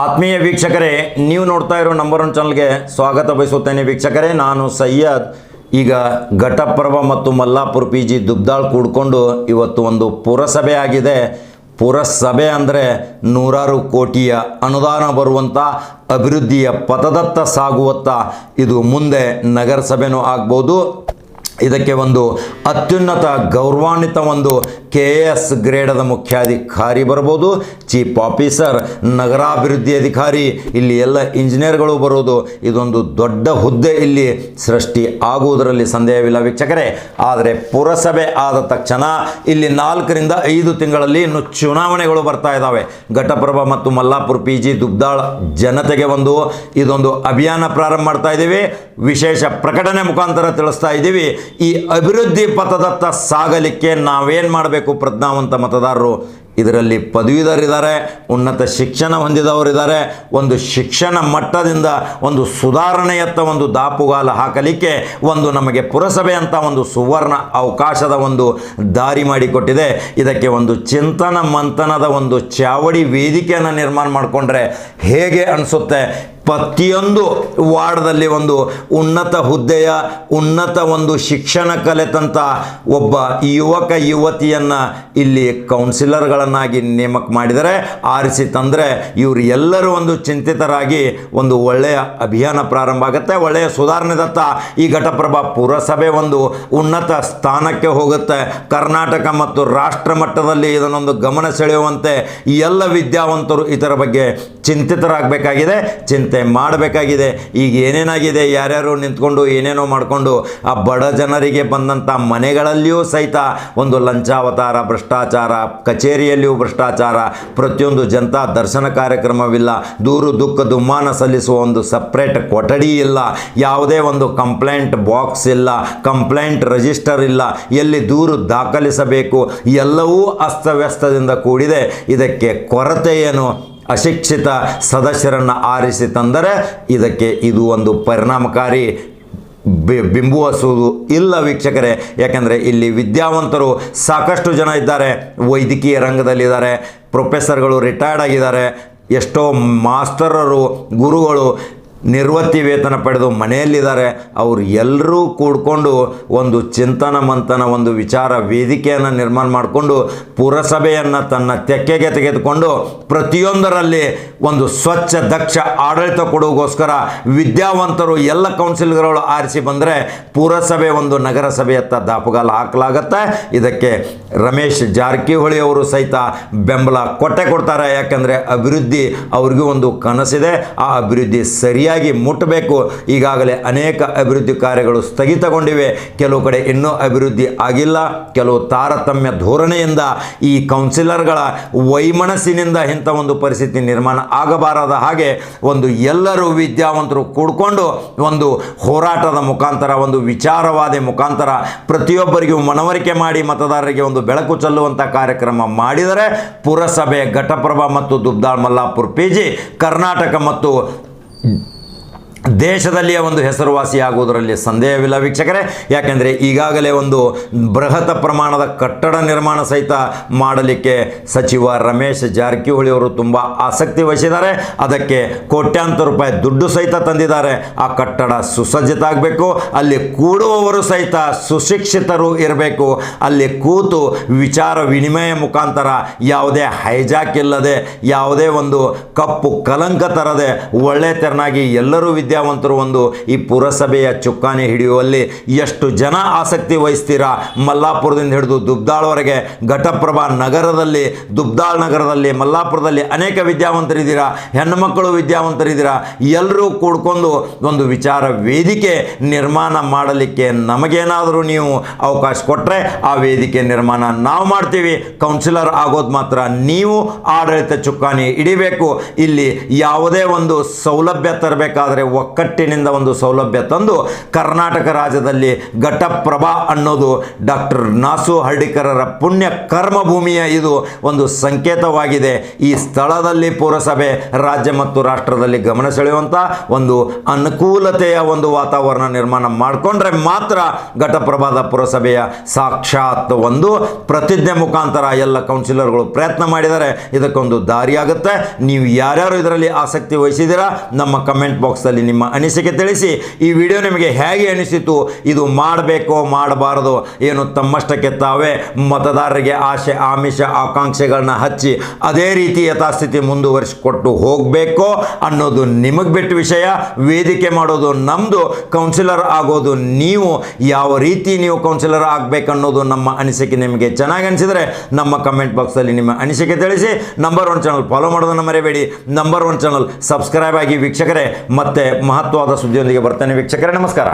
ಆತ್ಮೀಯ ವೀಕ್ಷಕರೇ, ನೀವು ನೋಡ್ತಾ ಇರೋ ನಂಬರ್ ಒನ್ ಚಾನಲ್ಗೆ ಸ್ವಾಗತ ಬಯಸುತ್ತೇನೆ ವೀಕ್ಷಕರೇ. ನಾನು ಸಯ್ಯದ್ ಈಗ ಘಟಪ್ರಭ ಮತ್ತು ಮಲ್ಲಾಪುರ ಪಿ ಜಿ ದುಬ್ದಾಳ್ ಕೂಡ್ಕೊಂಡು ಇವತ್ತು ಒಂದು ಪುರಸಭೆ ಆಗಿದೆ. ಪುರಸಭೆ ಅಂದರೆ ನೂರಾರು ಕೋಟಿಯ ಅನುದಾನ ಬರುವಂಥ ಅಭಿವೃದ್ಧಿಯ ಪಥದತ್ತ ಸಾಗುವತ್ತ ಇದು ಮುಂದೆ ನಗರಸಭೆನೂ ಆಗ್ಬೋದು. ಇದಕ್ಕೆ ಒಂದು ಅತ್ಯುನ್ನತ ಗೌರವಾನ್ವಿತ ಒಂದು ಕೆ ಎಸ್ ಗ್ರೇಡದ ಮುಖ್ಯಾಧಿಕಾರಿ ಬರ್ಬೋದು ಚೀಫ್ ಆಫೀಸರ್, ನಗರಾಭಿವೃದ್ಧಿ ಅಧಿಕಾರಿ, ಇಲ್ಲಿ ಎಲ್ಲ ಇಂಜಿನಿಯರ್ಗಳು ಬರೋದು ಇದೊಂದು ದೊಡ್ಡ ಹುದ್ದೆ ಇಲ್ಲಿ ಸೃಷ್ಟಿ ಆಗುವುದರಲ್ಲಿ ಸಂದೇಹವಿಲ್ಲ ವೀಕ್ಷಕರೇ. ಆದರೆ ಪುರಸಭೆ ಆದ ತಕ್ಷಣ ಇಲ್ಲಿ ನಾಲ್ಕರಿಂದ ಐದು ತಿಂಗಳಲ್ಲಿ ಇನ್ನು ಚುನಾವಣೆಗಳು ಬರ್ತಾ ಇದ್ದಾವೆ ಘಟಪ್ರಭಾ ಮತ್ತು ಮಲ್ಲಾಪುರ ಪಿ ಜಿ ದುಬ್ದಾಳ ಜನತೆಗೆ ಒಂದು. ಇದೊಂದು ಅಭಿಯಾನ ಪ್ರಾರಂಭ ಮಾಡ್ತಾ ಇದ್ದೀವಿ. ವಿಶೇಷ ಪ್ರಕಟಣೆ ಮುಖಾಂತರ ತಿಳಿಸ್ತಾ ಇದ್ದೀವಿ. ಈ ಅಭಿವೃದ್ಧಿ ಪಥದತ್ತ ಸಾಗಲಿಕ್ಕೆ ನಾವೇನು ಮಾಡಬೇಕು? ಪ್ರಜ್ಞಾವಂತ ಮತದಾರರು. ಇದರಲ್ಲಿ ಪದವೀಧರಿದ್ದಾರೆ, ಉನ್ನತ ಶಿಕ್ಷಣ ಹೊಂದಿದವರಿದ್ದಾರೆ. ಒಂದು ಶಿಕ್ಷಣ ಮಟ್ಟದಿಂದ ಒಂದು ಸುಧಾರಣೆಯತ್ತ ಒಂದು ದಾಪುಗಾಲ ಹಾಕಲಿಕ್ಕೆ ಒಂದು ನಮಗೆ ಪುರಸಭೆ ಅಂತ ಒಂದು ಸುವರ್ಣ ಅವಕಾಶದ ಒಂದು ದಾರಿ ಮಾಡಿಕೊಟ್ಟಿದೆ. ಇದಕ್ಕೆ ಒಂದು ಚಿಂತನ ಮಂಥನದ ಒಂದು ಚಾವಡಿ ವೇದಿಕೆಯನ್ನು ನಿರ್ಮಾಣ ಮಾಡಿಕೊಂಡ್ರೆ ಹೇಗೆ ಅನಿಸುತ್ತೆ? ಪ್ರತಿಯೊಂದು ವಾರ್ಡದಲ್ಲಿ ಒಂದು ಉನ್ನತ ಹುದ್ದೆಯ, ಉನ್ನತ ಒಂದು ಶಿಕ್ಷಣ ಕಲೆತಂಥ ಒಬ್ಬ ಯುವಕ ಯುವತಿಯನ್ನು ಇಲ್ಲಿ ಕೌನ್ಸಿಲರ್ಗಳನ್ನಾಗಿ ನೇಮಕ ಮಾಡಿದರೆ ಆರಿಸಿ ತಂದರೆ ಇವರು ಎಲ್ಲರೂ ಒಂದು ಚಿಂತಿತರಾಗಿ ಒಂದು ಒಳ್ಳೆಯ ಅಭಿಯಾನ ಪ್ರಾರಂಭ ಆಗುತ್ತೆ, ಒಳ್ಳೆಯ ಸುಧಾರಣೆದತ್ತ ಈ ಘಟಪ್ರಭಾ ಪುರಸಭೆ ಒಂದು ಉನ್ನತ ಸ್ಥಾನಕ್ಕೆ ಹೋಗುತ್ತೆ. ಕರ್ನಾಟಕ ಮತ್ತು ರಾಷ್ಟ್ರ ಮಟ್ಟದಲ್ಲಿ ಇದನ್ನೊಂದು ಗಮನ ಸೆಳೆಯುವಂತೆ ಎಲ್ಲ ವಿದ್ಯಾವಂತರು ಇದರ ಬಗ್ಗೆ ಚಿಂತಿತರಾಗಬೇಕಾಗಿದೆ, ಚಿಂತೆ ಮಾಡಬೇಕಾಗಿದೆ. ಈಗ ಏನೇನಾಗಿದೆ, ಯಾರ್ಯಾರು ನಿಂತ್ಕೊಂಡು ಏನೇನೋ ಮಾಡಿಕೊಂಡು ಆ ಬಡ ಜನರಿಗೆ ಬಂದಂಥ ಮನೆಗಳಲ್ಲಿಯೂ ಸಹಿತ ಒಂದು ಲಂಚಾವತಾರ, ಭ್ರಷ್ಟಾಚಾರ ಕಚೇರಿಯಲ್ಲಿಯೂ ಭ್ರಷ್ಟಾಚಾರ. ಪ್ರತಿಯೊಂದು ಜನತಾ ದರ್ಶನ ಕಾರ್ಯಕ್ರಮವಿಲ್ಲ. ದೂರು, ದುಃಖ ದುಮ್ಮಾನ ಸಲ್ಲಿಸುವ ಒಂದು ಸಪ್ರೇಟ್ ಕೊಠಡಿ ಇಲ್ಲ. ಯಾವುದೇ ಒಂದು ಕಂಪ್ಲೇಂಟ್ ಬಾಕ್ಸ್ ಇಲ್ಲ. ಕಂಪ್ಲೇಂಟ್ ರಿಜಿಸ್ಟರ್ ಇಲ್ಲ. ಎಲ್ಲಿ ದೂರು ದಾಖಲಿಸಬೇಕು? ಎಲ್ಲವೂ ಅಸ್ತವ್ಯಸ್ತದಿಂದ ಕೂಡಿದೆ. ಇದಕ್ಕೆ ಕೊರತೆ ಏನು? ಅಶಿಕ್ಷಿತ ಸದಸ್ಯರನ್ನು ಆರಿಸಿ ತಂದರೆ ಇದಕ್ಕೆ ಇದು ಒಂದು ಪರಿಣಾಮಕಾರಿ ಬಿಂಬುವಸುವುದು ಇಲ್ಲ ವೀಕ್ಷಕರೇ. ಯಾಕೆಂದರೆ ಇಲ್ಲಿ ವಿದ್ಯಾವಂತರು ಸಾಕಷ್ಟು ಜನ ಇದ್ದಾರೆ. ವೈದ್ಯಕೀಯ ರಂಗದಲ್ಲಿದ್ದಾರೆ. ಪ್ರೊಫೆಸರ್ಗಳು ರಿಟೈರ್ಡ್ ಆಗಿದ್ದಾರೆ. ಎಷ್ಟೋ ಮಾಸ್ಟರರು ಗುರುಗಳು ನಿರ್ವತ್ತಿ ವೇತನ ಪಡೆದು ಮನೆಯಲ್ಲಿದ್ದಾರೆ. ಅವರು ಎಲ್ಲರೂ ಕೂಡ್ಕೊಂಡು ಒಂದು ಚಿಂತನ ಮಂಥನ ಒಂದು ವಿಚಾರ ವೇದಿಕೆಯನ್ನು ನಿರ್ಮಾಣ ಮಾಡಿಕೊಂಡು ಪುರಸಭೆಯನ್ನು ತನ್ನ ತೆಕ್ಕೆಗೆ ತೆಗೆದುಕೊಂಡು ಪ್ರತಿಯೊಂದರಲ್ಲಿ ಒಂದು ಸ್ವಚ್ಛ, ದಕ್ಷ ಆಡಳಿತ ಕೊಡುವುಗೋಸ್ಕರ ವಿದ್ಯಾವಂತರು ಎಲ್ಲ ಕೌನ್ಸಿಲ್ಗಳು ಆರಿಸಿ ಬಂದರೆ ಪುರಸಭೆ ಒಂದು ನಗರಸಭೆಯತ್ತ ದಾಪುಗಾಲ ಹಾಕಲಾಗತ್ತೆ. ಇದಕ್ಕೆ ರಮೇಶ್ ಜಾರಕಿಹೊಳಿ ಅವರು ಸಹಿತ ಬೆಂಬಲ ಕೊಟ್ಟೆ ಕೊಡ್ತಾರೆ. ಯಾಕಂದರೆ ಅಭಿವೃದ್ಧಿ ಅವ್ರಿಗೂ ಒಂದು ಕನಸಿದೆ. ಆ ಅಭಿವೃದ್ಧಿ ಸರಿಯಾಗಿ ಮುಟ್ಟಬೇಕು. ಈಗಾಗಲೇ ಅನೇಕ ಅಭಿವೃದ್ಧಿ ಕಾರ್ಯಗಳು ಸ್ಥಗಿತಗೊಂಡಿವೆ. ಕೆಲವು ಕಡೆ ಇನ್ನೂ ಅಭಿವೃದ್ಧಿ ಆಗಿಲ್ಲ. ಕೆಲವು ತಾರತಮ್ಯ ಧೋರಣೆಯಿಂದ ಈ ಕೌನ್ಸಿಲರ್ಗಳ ವೈಮನಸ್ಸಿನಿಂದ ಇಂಥ ಒಂದು ಪರಿಸ್ಥಿತಿ ನಿರ್ಮಾಣ ಆಗಬಾರದ ಹಾಗೆ ಒಂದು ಎಲ್ಲರೂ ವಿದ್ಯಾವಂತರು ಕೂಡ್ಕೊಂಡು ಒಂದು ಹೋರಾಟದ ಮುಖಾಂತರ, ಒಂದು ವಿಚಾರವಾದಿ ಮುಖಾಂತರ ಪ್ರತಿಯೊಬ್ಬರಿಗೂ ಮನವರಿಕೆ ಮಾಡಿ ಮತದಾರರಿಗೆ ಒಂದು ಬೆಳಕು ಚೆಲ್ಲುವಂಥ ಕಾರ್ಯಕ್ರಮ ಮಾಡಿದರೆ ಪುರಸಭೆ ಘಟಪ್ರಭಾ ಮತ್ತು ದುಬ್ದಾಳ್ ಮಲ್ಲಾಪುರ್ ಪಿ ಕರ್ನಾಟಕ ಮತ್ತು ದೇಶದಲ್ಲಿಯೇ ಒಂದು ಹೆಸರುವಾಸಿಯಾಗುವುದರಲ್ಲಿ ಸಂದೇಹವಿಲ್ಲ ವೀಕ್ಷಕರೇ. ಯಾಕೆಂದರೆ ಈಗಾಗಲೇ ಒಂದು ಬೃಹತ್ ಪ್ರಮಾಣದ ಕಟ್ಟಡ ನಿರ್ಮಾಣ ಸಹಿತ ಮಾಡಲಿಕ್ಕೆ ಸಚಿವ ರಮೇಶ್ ಜಾರಕಿಹೊಳಿ ಅವರು ತುಂಬ ಆಸಕ್ತಿ ವಹಿಸಿದ್ದಾರೆ. ಅದಕ್ಕೆ ಕೋಟ್ಯಾಂತರ ರೂಪಾಯಿ ದುಡ್ಡು ಸಹಿತ ತಂದಿದ್ದಾರೆ. ಆ ಕಟ್ಟಡ ಸುಸಜ್ಜಿತ ಆಗಬೇಕು. ಅಲ್ಲಿ ಕೂಡುವವರು ಸಹಿತ ಸುಶಿಕ್ಷಿತರು ಇರಬೇಕು. ಅಲ್ಲಿ ಕೂತು ವಿಚಾರ ವಿನಿಮಯ ಮುಖಾಂತರ ಯಾವುದೇ ಹೈಜಾಕ್ ಇಲ್ಲದೆ, ಯಾವುದೇ ಒಂದು ಕಪ್ಪು ಕಲಂಕ ತರದೆ ಒಳ್ಳೆ ತೆರನಾಗಿ ಎಲ್ಲರೂ ವಿದ್ಯಾವಂತರು ಒಂದು ಈ ಪುರಸಭೆಯ ಚುಕ್ಕಾಣಿ ಹಿಡಿಯುವಲ್ಲಿ ಎಷ್ಟು ಜನ ಆಸಕ್ತಿ ವಹಿಸ್ತೀರಾ? ಮಲ್ಲಾಪುರದಿಂದ ಹಿಡಿದು ದುಬ್ದಾಳ್ವರೆಗೆ ಘಟಪ್ರಭಾ ನಗರದಲ್ಲಿ, ದುಬ್ದಾಳ್ ನಗರದಲ್ಲಿ, ಮಲ್ಲಾಪುರದಲ್ಲಿ ಅನೇಕ ವಿದ್ಯಾವಂತರಿದ್ದೀರಾ? ಹೆಣ್ಣುಮಕ್ಕಳು ವಿದ್ಯಾವಂತರಿದ್ದೀರಾ? ಎಲ್ಲರೂ ಕೂಡ್ಕೊಂಡು ಒಂದು ವಿಚಾರ ವೇದಿಕೆ ನಿರ್ಮಾಣ ಮಾಡಲಿಕ್ಕೆ ನಮಗೇನಾದರೂ ನೀವು ಅವಕಾಶ ಕೊಟ್ಟರೆ ಆ ವೇದಿಕೆ ನಿರ್ಮಾಣ ನಾವು ಮಾಡ್ತೀವಿ. ಕೌನ್ಸಿಲರ್ ಆಗೋದು ಮಾತ್ರ ನೀವು ಆಡಳಿತ ಚುಕ್ಕಾಣಿ ಹಿಡಿಬೇಕು. ಇಲ್ಲಿ ಯಾವುದೇ ಒಂದು ಸೌಲಭ್ಯ ತರಬೇಕಾದ್ರೆ ಒಕ್ಕಟ್ಟಿನಿಂದ ಒಂದು ಸೌಲಭ್ಯ ತಂದು ಕರ್ನಾಟಕ ರಾಜ್ಯದಲ್ಲಿ ಘಟಪ್ರಭಾ ಅನ್ನೋದು ಡಾಕ್ಟರ್ ನಾಸು ಹರ್ಡಿಕರರ ಪುಣ್ಯ ಕರ್ಮಭೂಮಿಯ ಇದು ಒಂದು ಸಂಕೇತವಾಗಿದೆ. ಈ ಸ್ಥಳದಲ್ಲಿ ಪುರಸಭೆ ರಾಜ್ಯ ಮತ್ತು ರಾಷ್ಟ್ರದಲ್ಲಿ ಗಮನ ಸೆಳೆಯುವಂಥ ಒಂದು ಅನುಕೂಲತೆಯ ಒಂದು ವಾತಾವರಣ ನಿರ್ಮಾಣ ಮಾಡಿಕೊಂಡ್ರೆ ಮಾತ್ರ ಘಟಪ್ರಭಾದ ಪುರಸಭೆಯ ಸಾಕ್ಷಾತ್ ಒಂದು ಪ್ರತಿಜ್ಞೆ ಮುಖಾಂತರ ಎಲ್ಲ ಕೌನ್ಸಿಲರ್ಗಳು ಪ್ರಯತ್ನ ಮಾಡಿದರೆ ಇದಕ್ಕೊಂದು ದಾರಿಯಾಗುತ್ತೆ. ನೀವು ಯಾರ್ಯಾರು ಇದರಲ್ಲಿ ಆಸಕ್ತಿ ವಹಿಸಿದ್ದೀರಾ, ನಮ್ಮ ಕಮೆಂಟ್ ಬಾಕ್ಸಲ್ಲಿ ನಿಮ್ಮ ಅನಿಸಿಕೆ ತಿಳಿಸಿ ಈ ವಿಡಿಯೋ ನಿಮಗೆ ಹೇಗೆ ಅನಿಸಿತು, ಇದು ಮಾಡಬೇಕೋ, ಮಾಡಬಾರದು ಏನು ತಮ್ಮಷ್ಟಕ್ಕೆ ತಾವೇ ಮತದಾರರಿಗೆ ಆಶೆ, ಆಮಿಷ, ಆಕಾಂಕ್ಷೆಗಳನ್ನ ಹಚ್ಚಿ ಅದೇ ರೀತಿ ಯಥಾಸ್ಥಿತಿ ಮುಂದುವರಿಸಿಕೊಟ್ಟು ಹೋಗಬೇಕೋ ಅನ್ನೋದು ನಿಮಗೆ ಬಿಟ್ಟ ವಿಷಯ. ವೇದಿಕೆ ಮಾಡೋದು ನಮ್ಮದು ಕೌನ್ಸಿಲರ್ ಆಗೋದು ನೀವು. ಯಾವ ರೀತಿ ನೀವು ಕೌನ್ಸಿಲರ್ ಆಗಬೇಕನ್ನೋದು ನಮ್ಮ ಅನಿಸಿಕೆ ನಿಮಗೆ ಚೆನ್ನಾಗಿ ಅನಿಸಿದರೆ ನಮ್ಮ ಕಮೆಂಟ್ ಬಾಕ್ಸಲ್ಲಿ ನಿಮ್ಮ ಅನಿಸಿಕೆ ತಿಳಿಸಿ. ನಂಬರ್ ಒನ್ ಚಾನಲ್ ಫಾಲೋ ಮಾಡೋದನ್ನು ಮರೆಯಬೇಡಿ ನಂಬರ್ ಒನ್ ಚಾನಲ್ ಸಬ್ಸ್ಕ್ರೈಬ್ ಆಗಿ ವೀಕ್ಷಕರೇ. ಮತ್ತೆ ಮಹತ್ವವಾದ ಸುದ್ದಿಯೊಂದಿಗೆ ಬರ್ತೇನೆ ವೀಕ್ಷಕರೇ ನಮಸ್ಕಾರ.